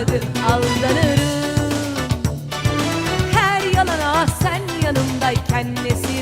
aldadı aldanırım. Her yalana sen yanımdayken nesi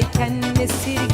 yanımdayken esirgeme